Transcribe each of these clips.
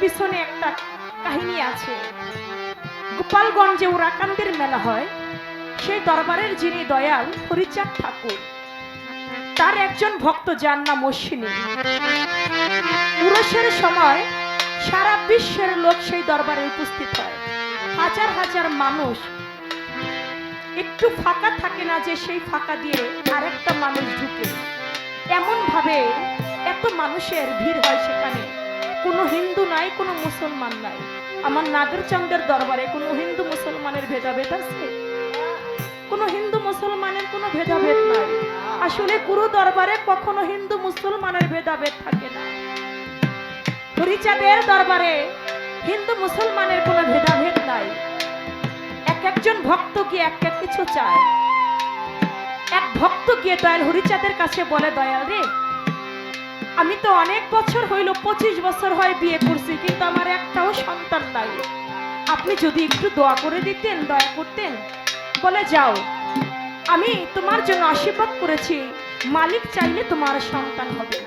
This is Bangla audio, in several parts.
পিছনে একটা কাহিনী আছে। গোপালগঞ্জে উরাকান্দের মেলা হয়। সেই দরবারের যিনি দয়াল হরিচাঁদ ঠাকুর, তার একজন ভক্ত যার নাম অশ্বিনী। উরসের সময় সারা বিশ্বের লোক সেই দরবারে উপস্থিত হয়। হাজার হাজার মানুষ। একটু ফাঁকা থাকে না যে সেই ফাঁকা দিয়ে আরেকটা মানুষ ঢুকে। এমন ভাবে এত মানুষের ভিড় হয় সেখানে। কোনো হিন্দু নাই, কোনো মুসলমান নাই। আমার নাগরচন্দ্রের দরবারে কোনো হিন্দু মুসলমানের ভেদাভেদ আছে? কোনো হিন্দু মুসলমানের কোনো ভেদাভেদ নাই। আসলে গুরু দরবারে কখনো হিন্দু মুসলমানের ভেদাভেদ থাকে না। হরিচাঁদের দরবারে হিন্দু মুসলমানের কোনো ভেদাভেদ নাই। এক একজন ভক্ত গিয়ে এক এক কিছু চায়। এক ভক্ত গিয়ে দয়াল হরিচাঁদের কাছে বলে, দয়াল রে আমি তো অনেক বছর হইল পঁচিশ বছর হয় বিয়ে করছি, কিন্তু আমার একটাও সন্তান নাই। আপনি যদি একটু দোয়া করে দিতেন, দয়া করতেন, বলে যাও। আমি তোমার জন্য আশীর্বাদ করেছি, মালিক চাইলে তোমার সন্তান হবে।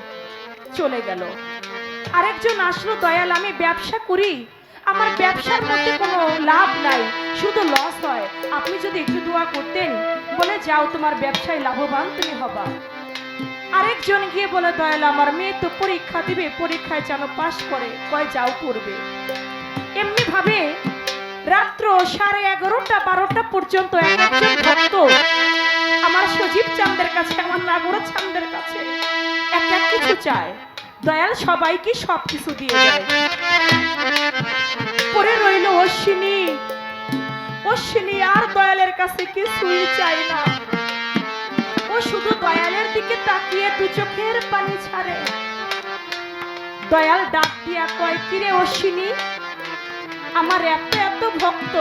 চলে গেল। আরেকজন আসলো, দয়াল, আমি ব্যবসা করি। আমার ব্যবসার মধ্যে কোনো লাভ নাই, শুধু লস হয়। আপনি যদি একটু দোয়া করতেন, বলে যাও, তোমার ব্যবসায় লাভবান তুমি হবা। আরেকজন গিয়ে বলে, দয়াল, আমার মেয়ে তো পরীক্ষা দিবে, পরীক্ষায় যেন পাশ করে, কয় যাও করবে এমনি ভাবে রাত্র সাড়ে এগারোটা, বারোটা পর্যন্ত এক একজন ভক্ত আমার সজীব চান্দের কাছে, আমার নাগর চান্দের কাছে এক এক কিছু চায়। দয়াল সবাইকে সব কিছু দিয়ে পরে রইল অশ্বিনী। অশ্বিনী আর দয়ালের কাছে কিছুই চাই না। শুধু দয়ালের দিকে তাকিয়ে দু চোখের পানি ছাড়ে। দয়াল ডাক দিয়া কয়, কিরে অশ্বিনী, আমার এত এত ভক্ত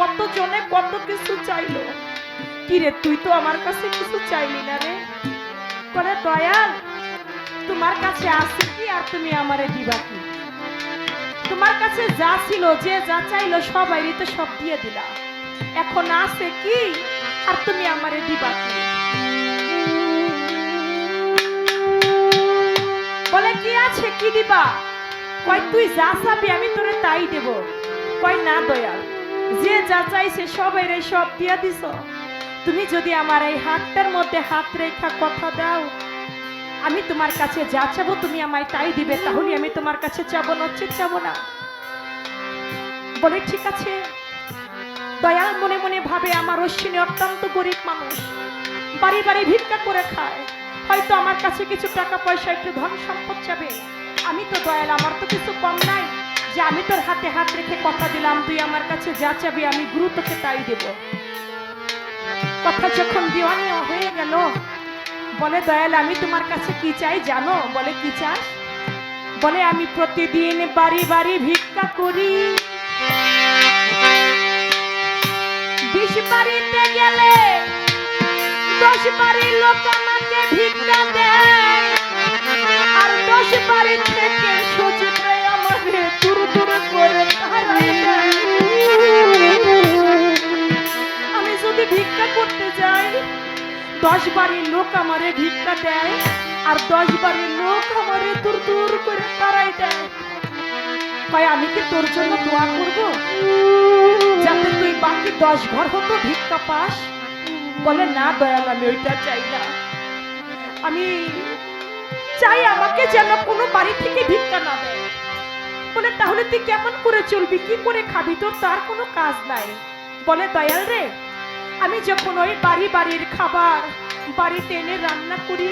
কত জনে কত কিছু চাইলো? কিরে, তুই তো আমার কাছে কিছু চাইলি না রে? করে দয়াল, তোমার কাছে আছে কি আর তুমি আমারে দিবা কি? তোমার কাছে যা ছিল, যে যা চাইলো সবাই তো সব দিয়ে দিলা এখন আছে কি আর তুমি আমারে দিবা কি? আছে কি দিবা? কয়, তুই যা চাবি, আমি তোরে তাই দেব। কয়, না দয়াল, যে যা চাইছে সবাই রে সব দিয়া দিছ। তুমি যদি আমার এই হাতটার মধ্যে হাত রেখা কথা দাও, আমি তোমার কাছে যা চাবো তুমি আমায় তাই দিবে, তাহলে আমি তোমার কাছে চাবো নচ্ছিত চাবো না। বলে, ঠিক আছে। দয়াল মনে মনে ভাবে, আমার অশ্বিনী অত্যন্ত গরিব মানুষ, বাড়ি বাড়ি ভিক্ষা করে খায়। হয়তো আমার কাছে কিছু টাকা পয়সা, একটু ধন সম্পদ চাবে। আমি তো দয়াল, আমার তো কিছু কম নাই। যে আমি তোর হাতে হাত রেখে কথা দিলাম, তুই আমার কাছে যা চাবি, আমি গুরু তোকে তাই দেব। কথা যখন দিওয়ানি হয়ে গেল, বলে, দয়াল, আমি তোমার কাছে কি চাই জানো? বলে, কি চাস? বলে, আমি প্রতিদিন বাড়ি বাড়ি ভিক্ষা করি। বিশ বাড়িতে গেলে দশ বাড়ির লোক আমি কি তোর জন্য তুই বাকি দশ ঘর হতো ভিক্ষা পাস। বলে, না দয়াল, আমি ওইটা চাই না। আমি চাই আমাকে যেন কোনো বাড়ি থেকে ভিক্ষা না দেয়। বলে, তাহলে তুই কেমন করে চলবি? কি করে খাবি? তোর তার কোনো কাজ নাই। বলে, দয়াল রে, আমি যখন ওই বাড়ি বাড়ির খাবার বাড়িতে এনে রান্না করি,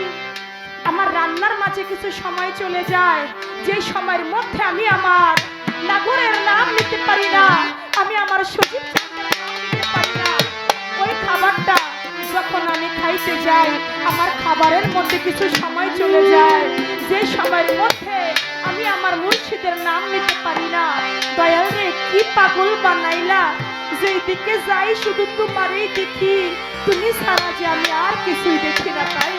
আমার রান্নার মাঝে কিছু সময় চলে যায়। যে সময়ের মধ্যে আমি আমার নাগরের নাম নিতে পারি না, আমি আমার না, ওই খাবারটা যখন আমি খাইতে যাই, আমার খাবারের মধ্যে কিছু সময় চলে যায়। যে সময়ের মধ্যে আমি আমার মুর্শিদের নাম নিতে পারি না। দয়াল রে, কি পাগল বানাইলা? যেই দিকে যাই, শুধু তোমারই দেখি। তুমি ছাড়া যে আমি আর কিছুই দেখি না, তাই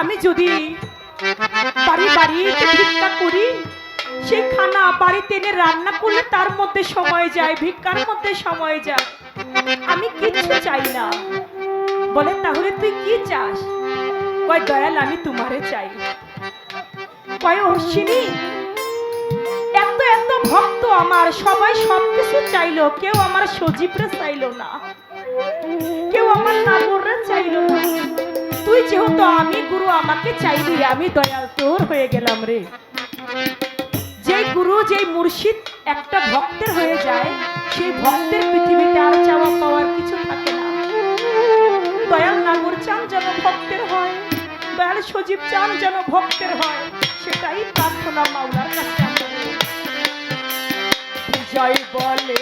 আমি যদি বাড়ি বাড়িতে ভিক্ষা করি সেই খানা বাড়িতে এনে রান্না করলে তার মধ্যে সময় যায়, ভিক্ষার মধ্যে সময় যায়। আমি কিচ্ছু চাই না। বলে, তাহলে তুই কি চাস? কয়, দয়াল, আমি তোমারে চাই। কয় অশ্বিনী এত এত ভক্ত আমার, সবাই সবকিছু চাইলো, কেউ আমার সজীবরে চাইলো না। কেউ আমার নাগররা চাইলো না। তুই যেহেতু আমি গুরু, আমাকে চাইলি, আমি দয়াল তোর হয়ে গেলাম রে। যেই গুরু, যেই মুর্শিদ একটা ভক্তের হয়ে যায়, সেই ভক্তের পৃথিবীতে আর চাওয়া পাওয়ার কিছু থাকে না। দয়াল নাগর চান যেন ভক্তের হয়, দয়াল সজীব চান যেন ভক্তের হয়, সেটাই প্রার্থনা মাওলার কাছে জয় বলে